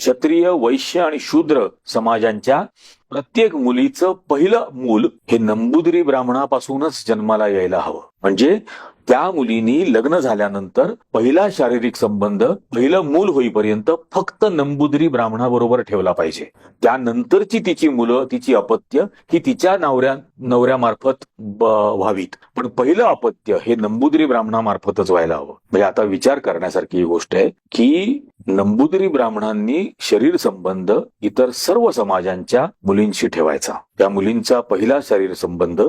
क्षत्रिय वैश्य आणि शूद्र समाजांच्या प्रत्येक मुलीचं पहिलं मूल हे नंबुदरी ब्राह्मणापासूनच जन्माला यायला हवं. म्हणजे त्या मुलीनी लग्न झाल्यानंतर पहिला शारीरिक संबंध पहिलं मूल होईपर्यंत फक्त नंबुदरी ब्राह्मणाबरोबर ठेवला पाहिजे. त्यानंतरची तिची मुलं तिची अपत्य ही तिच्या नवऱ्या नवऱ्यामार्फत व्हावीत. पण पहिलं अपत्य हे नंबुदरी ब्राह्मणामार्फतच व्हायला हवं. म्हणजे आता विचार करण्यासारखी ही गोष्ट आहे की नंबुदरी ब्राह्मणांनी शरीर संबंध इतर सर्व समाजांच्या मुलींशी ठेवायचा. त्या मुलींचा पहिला शरीर संबंध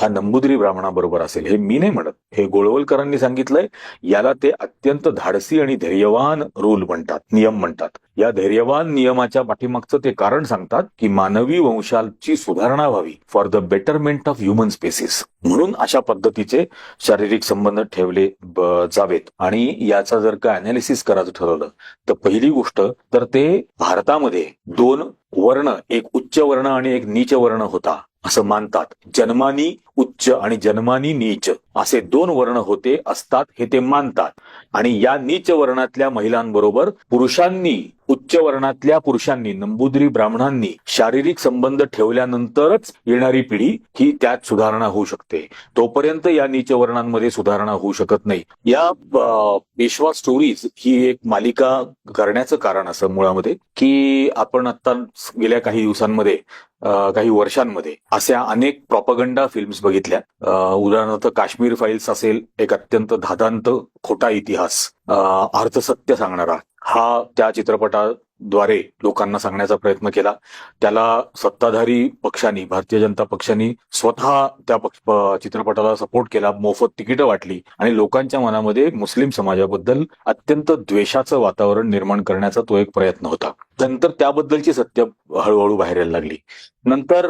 हा नंबुदरी ब्राह्मणाबरोबर असेल. हे मी नाही म्हणत. हे गोळवलकरांनी सांगितलंय. याला ते अत्यंत धाडसी आणि धैर्यवान रूल म्हणतात नियम म्हणतात. या धैर्यवान नियमाच्या पाठीमागचं ते कारण सांगतात की मानवी वंशाची सुधारणा व्हावी for the betterment of human species म्हणून अशा पद्धतीचे शारीरिक संबंध ठेवले जावेत. आणि याचा जर का अनालिसिस करायचं ठरवलं तर पहिली गोष्ट तर ते भारतामध्ये दोन वर्ण एक उच्च वर्ण आणि एक नीच वर्ण होता असं मानतात. जन्मानी उच्च आणि जन्मानी नीच असे दोन वर्ण होते असतात हे ते मानतात. आणि या नीच वर्णातल्या महिलांबरोबर पुरुषांनी उच्च वर्णातल्या पुरुषांनी नंबुद्री ब्राह्मणांनी शारीरिक संबंध ठेवल्यानंतरच येणारी पिढी ही त्यात सुधारणा होऊ शकते. तोपर्यंत या नीच वर्णांमध्ये सुधारणा होऊ शकत नाही. या पेशवा स्टोरीज ही एक मालिका करण्याचं कारण असं मुळामध्ये की आपण आता गेल्या काही दिवसांमध्ये काही वर्षांमध्ये अशा अनेक प्रॉपगंडा फिल्म्स बघितल्या. उदाहरणार्थ काश्मीर फाईल्स असेल एक अत्यंत धादांत खोटा इतिहास अर्थसत्य सांगणारा हा त्या चित्रपटाद्वारे लोकांना सांगण्याचा प्रयत्न केला. त्याला सत्ताधारी पक्षांनी भारतीय जनता पक्षांनी स्वतः त्या पक्ष चित्रपटाला सपोर्ट केला मोफत तिकीटं वाटली आणि लोकांच्या मनामध्ये मुस्लिम समाजाबद्दल अत्यंत द्वेषाचं वातावरण निर्माण करण्याचा तो एक प्रयत्न होता. नंतर त्याबद्दलची सत्य हळूहळू बाहेर यायला लागली. नंतर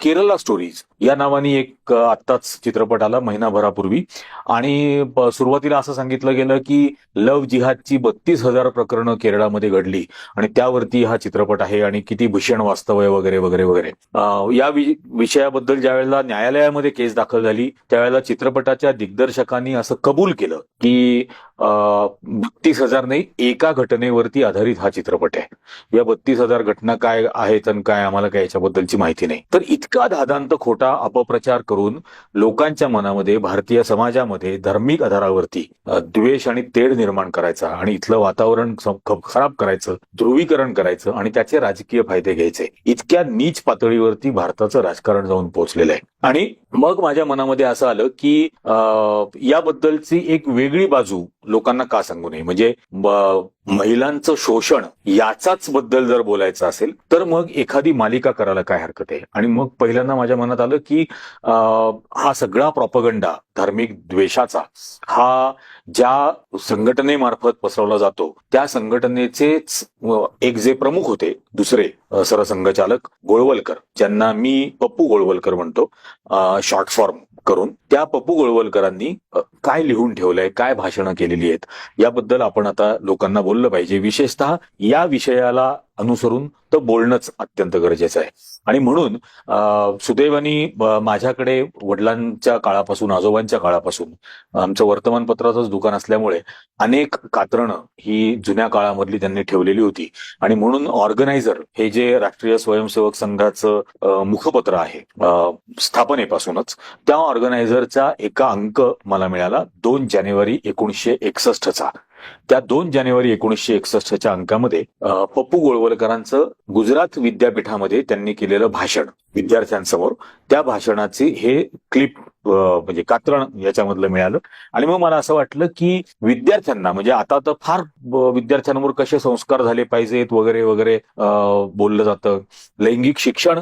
केरला स्टोरीज या नावाने एक आत्ताच चित्रपट आला महिनाभरापूर्वी. आणि सुरुवातीला असं सांगितलं गेलं की लव जिहादची बत्तीस हजार प्रकरणं केरळामध्ये घडली. आणि त्यावरती हा चित्रपट आहे आणि किती भीषण वास्तव आहे वगैरे वगैरे. वगैरे या विषयाबद्दल विषयाबद्दल ज्यावेळेला न्यायालयामध्ये केस दाखल झाली त्यावेळेला चित्रपटाच्या दिग्दर्शकांनी असं कबूल केलं की बत्तीस हजार नाही एका घटनेवरती आधारित हा चित्रपट आहे. या बत्तीस हजार घटना काय आहेत आणि काय आम्हाला काय याच्याबद्दलची माहिती नाही. तर इतका धादांत खोटा अपप्रचार करून लोकांच्या मनामध्ये भारतीय समाजामध्ये धार्मिक आधारावरती द्वेष आणि तेढ निर्माण करायचा आणि इथलं वातावरण ख- खराब करायचं ध्रुवीकरण करायचं आणि त्याचे राजकीय फायदे घ्यायचे. इतक्या नीच पातळीवरती भारताचं राजकारण जाऊन पोहोचलेलं आहे. आणि मग माझ्या मनामध्ये असं आलं की याबद्दलची एक वेगळी बाजू लोकांना का सांगू नये? म्हणजे महिलांचं शोषण याचाच बद्दल जर बोलायचं असेल तर मग एखादी मालिका करायला काय हरकत आहे? आणि मग पहिल्यांदा माझ्या मनात आलं की हा सगळा प्रॉपगंडा धार्मिक द्वेषाचा हा ज्या संघटनेमार्फत पसरवला जातो त्या संघटनेचेच एक जे प्रमुख होते दुसरे सरसंघचालक गोळवलकर ज्यांना मी पप्पू गोळवलकर म्हणतो शॉर्ट फॉर्म. करून त्या पप्पू गोळवलकरांनी काय लिहून ठेवलंय काय भाषणं केलेली आहेत याबद्दल आपण आता लोकांना बोललं पाहिजे. विशेषतः या विषयाला अनुसरून तर बोलणंच अत्यंत गरजेचं आहे. आणि म्हणून सुदैवानी माझ्याकडे वडिलांच्या काळापासून आजोबांच्या काळापासून आमचं वर्तमानपत्राचंच दुकान असल्यामुळे अनेक कात्रणं ही जुन्या काळामधली त्यांनी ठेवलेली होती. आणि म्हणून ऑर्गनायझर हे जे राष्ट्रीय स्वयंसेवक संघाचं मुखपत्र आहे स्थापनेपासूनच त्या ऑर्गनायझरचा एका अंक मला मिळाला दोन जानेवारी एकोणीसशे एकसष्टचा त्या दोन जानेवारी एकोणीसशे एकसष्टच्या अंकामध्ये पप्पू गोळवलकरांचं गुजरात विद्यापीठामध्ये त्यांनी केलेलं भाषण विद्यार्थ्यांसमोर. त्या भाषणाचे हे क्लिप म्हणजे कात्रण याच्यामधलं मिळालं. आणि मग मला असं वाटलं की विद्यार्थ्यांना म्हणजे आता तर फार विद्यार्थ्यांवर कसे संस्कार झाले पाहिजेत वगैरे वगैरे बोललं जातं. लैंगिक शिक्षण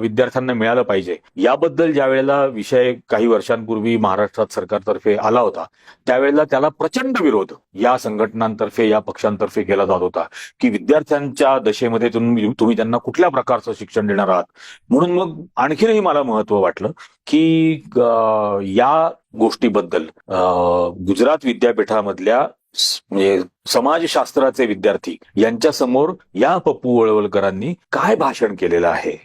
विद्यार्थ्यांना मिळालं पाहिजे. याबद्दल ज्या वेळेला विषय काही वर्षांपूर्वी महाराष्ट्रात सरकारतर्फे आला होता त्यावेळेला त्याला प्रचंड विरोध या संघटनांतर्फे या पक्षांतर्फे केला जात होता की विद्यार्थ्यांच्या दशेमध्ये तुम्ही त्यांना कुठल्या प्रकारचं शिक्षण देणार आहात? म्हणून मग आणखीनही मला महत्त्व वाटलं की या गोष्टीबद्दल गुजरात विद्यापीठामधल्या म्हणजे समाजशास्त्राचे विद्यार्थी यांच्या समोर या पप्पू वळवलकरांनी काय भाषण केलेलं आहे?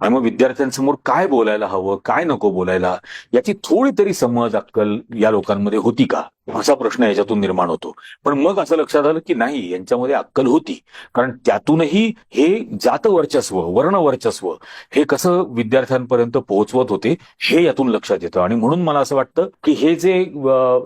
आणि मग विद्यार्थ्यांसमोर काय बोलायला हवं काय नको बोलायला याची थोडी तरी समज अक्कल या लोकांमध्ये होती का? असा प्रश्न याच्यातून निर्माण होतो. पण मग असं लक्षात आलं की नाही यांच्यामध्ये अक्कल होती. कारण त्यातूनही हे जात वर्चस्व वर्ण वर्चस्व हे कसं विद्यार्थ्यांपर्यंत पोहोचवत होते हे यातून लक्षात येतं. आणि म्हणून मला असं वाटतं की हे जे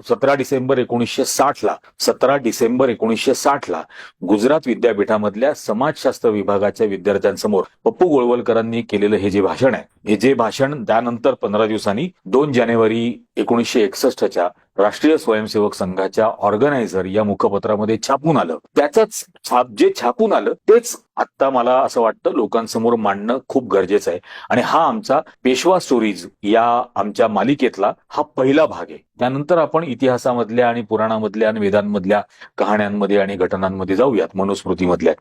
सतरा डिसेंबर एकोणीसशे साठ ला सतरा डिसेंबर एकोणीसशे साठ ला गुजरात विद्यापीठामधल्या समाजशास्त्र विभागाच्या विद्यार्थ्यांसमोर पप्पू गोळवलकरांनी केलं केलेलं हे जे भाषण आहे हे जे भाषण त्यानंतर पंधरा दिवसांनी दोन जानेवारी एकोणीसशे एकसष्टच्या राष्ट्रीय स्वयंसेवक संघाच्या ऑर्गनायझर या मुखपत्रामध्ये छापून आलं. त्याच छाप जे छापून आलं तेच आता मला असं वाटतं लोकांसमोर मांडणं खूप गरजेचं आहे. आणि हा आमचा पेशवा स्टोरीज या आमच्या मालिकेतला हा पहिला भाग आहे. त्यानंतर आपण इतिहासामधल्या आणि पुराणामधल्या आणि वेदांमधल्या कहाण्यांमध्ये आणि घटनांमध्ये जाऊयात मनुस्मृतीमधल्या.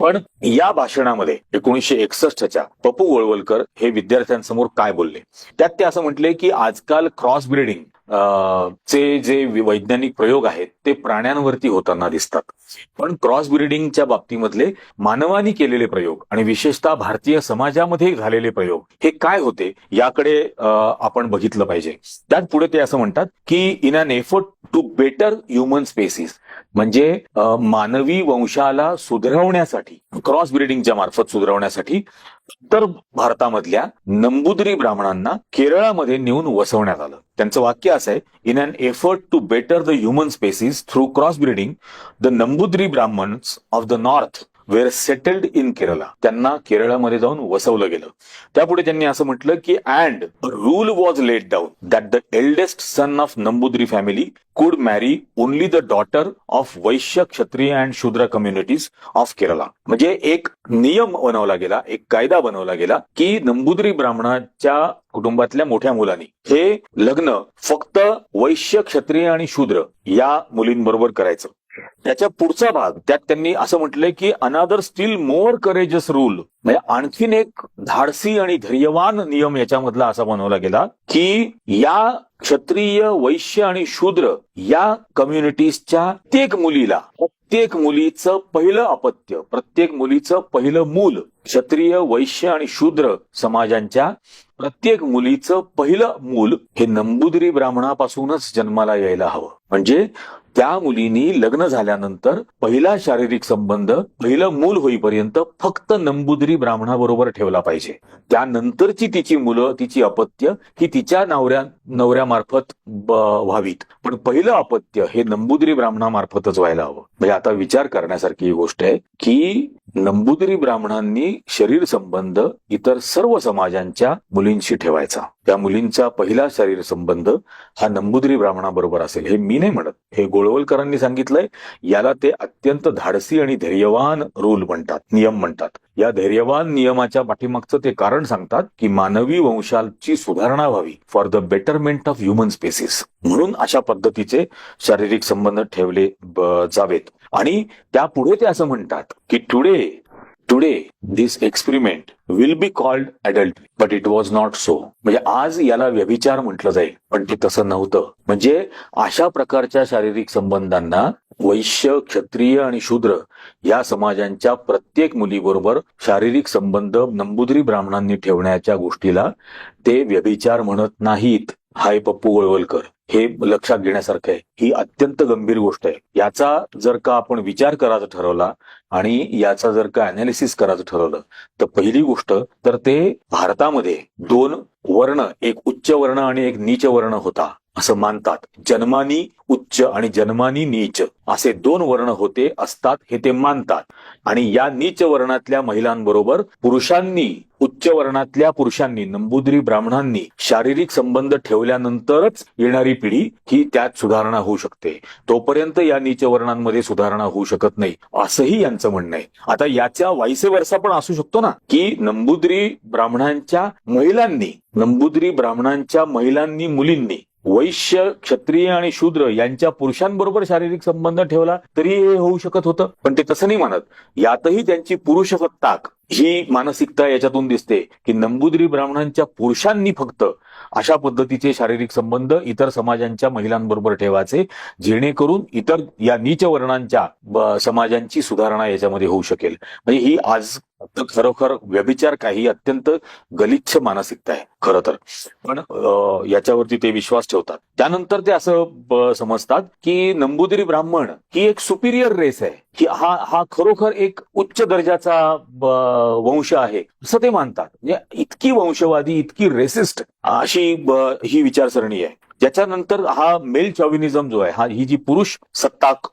पण या भाषणामध्ये एकोणीसशे एकसष्टच्या पप्पू वळवलकर हे विद्यार्थ्यांसमोर काय बोलले? त्यात ते असं म्हटले की आजकाल क्रॉस ब्रिडिंग चे जे वैज्ञानिक प्रयोग आहेत ते प्राण्यांवरती होताना दिसतात. पण क्रॉस ब्रिडिंगच्या बाबतीमधले मानवानी केलेले प्रयोग आणि विशेषतः भारतीय समाजामध्ये झालेले प्रयोग हे काय होते याकडे आपण बघितलं पाहिजे. त्यात पुढे ते असं म्हणतात की in an effort to better human species म्हणजे मानवी वंशाला सुधारवण्यासाठी क्रॉस ब्रिडिंगच्या मार्फत सुधारवण्यासाठी उत्तर भारतामधल्या नंबुदरी ब्राह्मणांना केरळामध्ये नेऊन वसवण्यात आलं. त्यांचं वाक्य असं आहे in an effort to better the human species through cross breeding the Nambudri brahmins of the north were settled in Kerala त्यांना केरळामध्ये जाऊन वसवलं गेलं. त्यापुढे त्यांनी असं म्हटलं की and rule was laid down that the eldest son of Nambudri family could marry only the daughter of Vaishya Kshatriya and शूद्र कम्युनिटीज ऑफ केरला म्हणजे एक नियम बनवला गेला एक कायदा बनवला गेला की नंबुद्री ब्राह्मणाच्या कुटुंबातल्या मोठ्या मुलांनी हे लग्न फक्त वैश्य क्षत्रिय आणि शूद्र या मुलींबरोबर करायचं. त्याच्या पुढचा भाग त्यात त्यांनी असं म्हटलंय की अनादर स्टील मोर करेजस रूल म्हणजे आणखीन एक धाडसी आणि धैर्यवान नियम याच्यामधला असा बनवला गेला की या क्षत्रिय वैश्य आणि शूद्र या कम्युनिटीजच्या प्रत्येक मुलीला प्रत्येक मुलीचं पहिलं अपत्य प्रत्येक मुलीचं पहिलं मूल क्षत्रिय वैश्य आणि शूद्र समाजांच्या प्रत्येक मुलीचं पहिलं मूल हे नंबुदरी ब्राह्मणापासूनच जन्माला यायला हवं. म्हणजे त्या मुलीनी लग्न झाल्यानंतर पहिला शारीरिक संबंध पहिलं मूल होईपर्यंत फक्त नंबुदरी ब्राह्मणाबरोबर ठेवला पाहिजे. त्यानंतरची तिची मुलं तिची अपत्य ही तिच्या नवऱ्या नवऱ्यामार्फत व्हावीत. पण पहिलं अपत्य हे नंबुदरी ब्राह्मणामार्फतच व्हायला हवं. म्हणजे आता विचार करण्यासारखी ही गोष्ट आहे की नंबुदरी ब्राह्मणांनी शरीर संबंध इतर सर्व समाजांच्या मुलींशी ठेवायचा. त्या मुलींचा पहिला शरीर संबंध हा नंबुद्री ब्राह्मणाबरोबर असेल. हे मी नाही म्हणत. हे गोळवलकरांनी सांगितलंय. याला ते अत्यंत धाडसी आणि धैर्यवान रूल म्हणतात नियम म्हणतात. या धैर्यवान नियमाच्या पाठीमागचं ते कारण सांगतात की मानवी वंशाची सुधारणा व्हावी for the betterment of human species म्हणून अशा पद्धतीचे शारीरिक संबंध ठेवले जावेत. आणि त्यापुढे ते असं म्हणतात की today today this experiment will be called adult but it was not so म्हणजे आज याला व्यभिचार म्हटलं जाईल पण ते तसं नव्हतं. म्हणजे अशा प्रकारच्या शारीरिक संबंधांना वैश्य क्षत्रिय आणि शूद्र या समाजांच्या प्रत्येक मुलीबरोबर शारीरिक संबंध नंबुदरी ब्राह्मणांनी ठेवण्याच्या गोष्टीला ते व्यभिचार म्हणत नाहीत. हाय पप्पू गोळवलकर. हे लक्षात घेण्यासारखं आहे. ही अत्यंत गंभीर गोष्ट आहे. याचा जर का आपण विचार करायचा ठरवला आणि याचा जर का अनालिसिस करायचं ठरवलं तर पहिली गोष्ट तर ते भारतामध्ये दोन वर्ण एक उच्च वर्ण आणि एक नीच वर्ण होता. असं मानतात. जन्मानी उच्च आणि जन्मानी नीच असे दोन वर्ण होते असतात हे ते मानतात. आणि या नीच वर्णातल्या महिलांबरोबर पुरुषांनी उच्च वर्णातल्या पुरुषांनी नंबुद्री ब्राह्मणांनी शारीरिक संबंध ठेवल्यानंतरच येणारी पिढी ही त्यात सुधारणा होऊ शकते. तोपर्यंत या नीच वर्णांमध्ये सुधारणा होऊ शकत नाही असंही यांचं म्हणणं आहे. आता याच्या वाईसे वर्षा पण असू शकतो ना की नंबुद्री ब्राह्मणांच्या महिलांनी नंबुद्री ब्राह्मणांच्या महिलांनी मुलींनी वैश्य क्षत्रिय आणि शूद्र यांच्या पुरुषांबरोबर शारीरिक संबंध ठेवला तरी हे होऊ शकत होतं. पण ते तसं नाही मानत यातही त्यांची पुरुषसत्ताक ही मानसिकता याच्यातून दिसते की नंबुद्री ब्राह्मणांच्या पुरुषांनी फक्त अशा पद्धतीचे शारीरिक संबंध इतर समाजांच्या महिलांबरोबर ठेवायचे जेणेकरून इतर या नीच वर्णांच्या समाजांची सुधारणा याच्यामध्ये होऊ शकेल. म्हणजे ही आज खरोखर व्यभिचार काही अत्यंत गलिच्छ मानसिकता आहे खरं तर. पण याच्यावरती ते विश्वास ठेवतात. त्यानंतर ते असं समजतात की नंबुदिरी ब्राह्मण ही एक सुपिरियर रेस आहे. की हा हा खरोखर एक उच्च दर्जाचा वंश आहे असं ते मानतात. म्हणजे इतकी वंशवादी इतकी रेसिस्ट अशी ही विचारसरणी आहे. त्याच्यानंतर हा मेल चॉविनिझम जो आहे हा ही जी पुरुष सत्ताक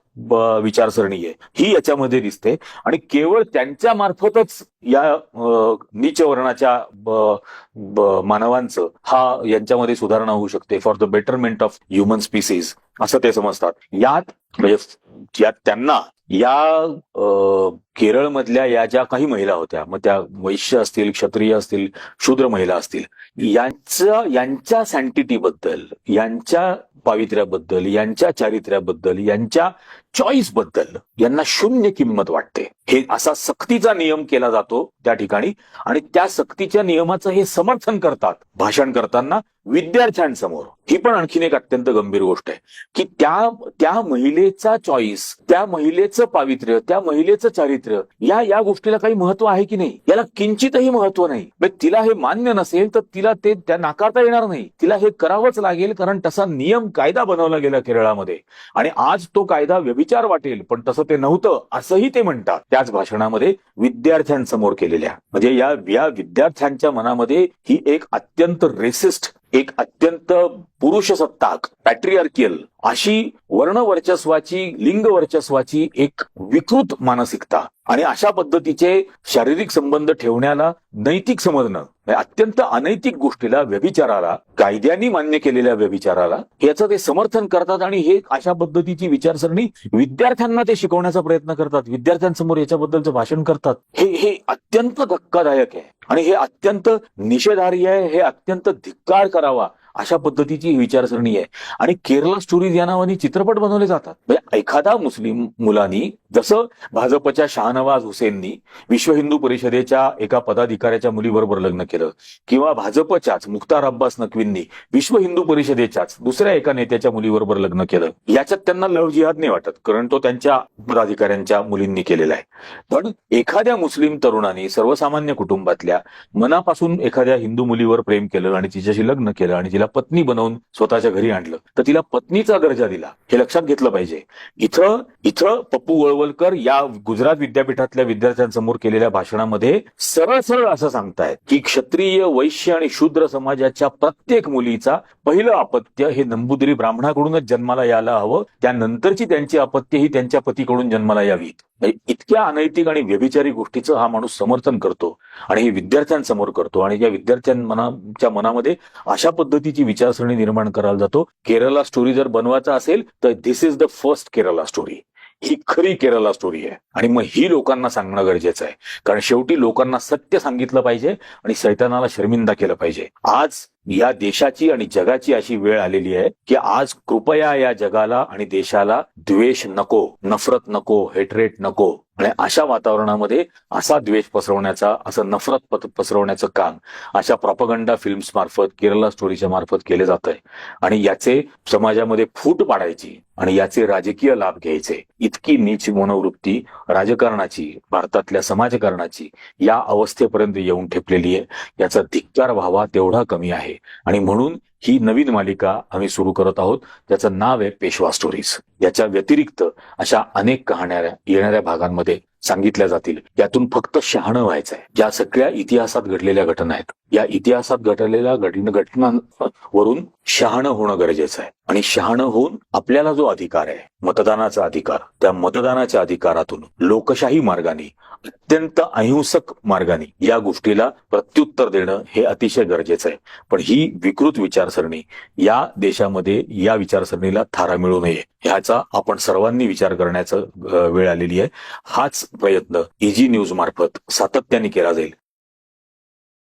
विचारसरणी आहे. ही याच्यामध्ये दिसते. आणि केवळ त्यांच्या मार्फतच या नीच वर्णाच्या ब- मानवांचं हा यांच्यामध्ये सुधारणा होऊ शकते. For the betterment of human species असं ते समजतात. यात म्हणजे यात त्यांना या केरळमधल्या या ज्या काही महिला होत्या मग त्या वैश्य असतील क्षत्रिय असतील शूद्र महिला असतील यांच्या यांच्या सँटिटीबद्दल यांच्या पावित्र्याबद्दल यांच्या चारित्र्याबद्दल यांच्या चॉईसबद्दल यांना शून्य किंमत वाटते. हे असा सक्तीचा नियम केला जातो त्या ठिकाणी आणि त्या सक्तीच्या नियमाचं हे समर्थन करतात. भाषण करताना विद्यार्थ्यांसमोर. ही पण आणखीन एक अत्यंत गंभीर गोष्ट आहे की त्या त्या महिलेचा चॉईस त्या महिलेचं पावित्र्य त्या महिलेचं चारित्र्य या या गोष्टीला काही महत्त्व आहे की नाही? याला किंचितही महत्त्व नाही. म्हणजे तिला हे मान्य नसेल तर तिला ते त्या नाकारता येणार नाही. तिला हे करावंच लागेल कारण तसा नियम कायदा बनवला गेला केरळामध्ये. आणि आज तो कायदा व्यभिचार वाटेल पण तसं ते नव्हतं असंही ते म्हणतात. त्याच भाषणामध्ये विद्यार्थ्यांसमोर केलेल्या. म्हणजे या या विद्यार्थ्यांच्या मनामध्ये ही एक अत्यंत रेसिस्ट एक अत्यंत पुरुष सत्ताक पॅट्रियार्कियल अशी वर्णवर्चस्वाची लिंग वर्चस्वाची एक विकृत मानसिकता. आणि अशा पद्धतीचे शारीरिक संबंध ठेवण्याला नैतिक समजणं अत्यंत अनैतिक गोष्टीला व्यभिचाराला कायद्यांनी मान्य केलेल्या व्यभिचाराला याचं ते समर्थन करतात आणि हे अशा पद्धतीची विचारसरणी विद्यार्थ्यांना ते शिकवण्याचा प्रयत्न करतात. विद्यार्थ्यांसमोर याच्याबद्दलचं भाषण करतात. हे हे अत्यंत धक्कादायक आहे. आणि हे अत्यंत निषेधार्य आहे. हे अत्यंत धिक्कार करावा. अशा पद्धतीची विचारसरणी आहे. आणि केरला स्टोरीज या नावाने चित्रपट बनवले जातात. म्हणजे एखादा मुस्लिम मुलांनी जसं भाजपच्या शाहनवाज हुसेननी विश्व हिंदू परिषदेच्या एका पदाधिकाऱ्याच्या मुलीबरोबर लग्न केलं किंवा भाजपच्याच मुख्तार अब्बास नक्वींनी विश्व हिंदू परिषदेच्याच दुसऱ्या एका नेत्याच्या मुलीबरोबर लग्न केलं. याच्यात त्यांना लव जिहाद नाही वाटत कारण तो त्यांच्या पदाधिकाऱ्यांच्या मुलींनी केलेला आहे. पण एखाद्या मुस्लिम तरुणाने सर्वसामान्य कुटुंबातल्या मनापासून एखाद्या हिंदू मुलीवर प्रेम केलं आणि तिच्याशी लग्न केलं आणि तिला पत्नी बनवून स्वतःच्या घरी आणलं. तर तिला पत्नीचा दर्जा दिला. हे लक्षात घेतलं पाहिजे. इथं इथं पप्पू वळवलकर या गुजरात विद्यापीठातल्या विद्यार्थ्यांसमोर केलेल्या भाषणामध्ये सरळ सरळ असं सांगतायत की क्षत्रिय वैश्य आणि शूद्र समाजाच्या प्रत्येक मुलीचा पहिलं अपत्य हे नंबुदरी ब्राह्मणाकडूनच जन्माला यायला हवं. त्यानंतरची त्यांची अपत्य ही त्यांच्या पतीकडून जन्माला यावीत. म्हणजे इतक्या अनैतिक आणि व्यभिचारी गोष्टीचं हा माणूस समर्थन करतो आणि हे विद्यार्थ्यांसमोर करतो. आणि या विद्यार्थ्यांच्या मनामध्ये अशा पद्धती पद्धतीची विचारसरणी निर्माण करायला जातो. केरला स्टोरी जर बनवायचा असेल तर this is the first Kerala story ही खरी केरला स्टोरी आहे. आणि मग ही लोकांना सांगणं गरजेचं आहे. कारण शेवटी लोकांना सत्य सांगितलं पाहिजे आणि सैतानाला शर्मिंदा केलं पाहिजे. आज या देशाची आणि जगाची अशी वेळ आलेली आहे की आज कृपया या जगाला आणि देशाला द्वेष नको नफरत नको हेटरेट नको आणि अशा वातावरणामध्ये असा द्वेष पसरवण्याचा असं नफरत पसरवण्याचं काम अशा प्रॉपगंडा फिल्म्स मार्फत केरला स्टोरीच्या मार्फत केले जात आहे आणि याचे समाजामध्ये फूट पाडायची. आणि याचे राजकीय लाभ घ्यायचे. इतकी नीच मनोवृत्ती राजकारणाची भारतातल्या समाजकारणाची या अवस्थेपर्यंत येऊन ठेपलेली आहे. याचा धिक्कार व्हावा तेवढा कमी आहे. आणि म्हणून ही नवीन मालिका आम्ही सुरू करत आहोत. त्याचं नाव आहे पेशवा स्टोरीज याच्या व्यतिरिक्त अशा अनेक कहाण्या येणाऱ्या भागांमध्ये सांगितल्या जातील. यातून फक्त शहाणं व्हायचं आहे ज्या सगळ्या इतिहासात घडलेल्या घटना आहेत. या इतिहासात घडलेल्या घटनांवरून शहाणं होणं गरजेचं आहे. आणि शहाणं होऊन आपल्याला जो अधिकार आहे मतदानाचा अधिकार त्या मतदानाच्या अधिकारातून लोकशाही मार्गाने अत्यंत अहिंसक मार्गाने या गोष्टीला प्रत्युत्तर देणं हे अतिशय गरजेचं आहे. पण ही विकृत विचारसरणी या देशामध्ये या विचारसरणीला थारा मिळू नये ह्याचा आपण सर्वांनी विचार करण्याचं वेळ आलेली आहे. हाच प्रयत्न इजी न्यूज मार्फत सातत्याने केला जाईल.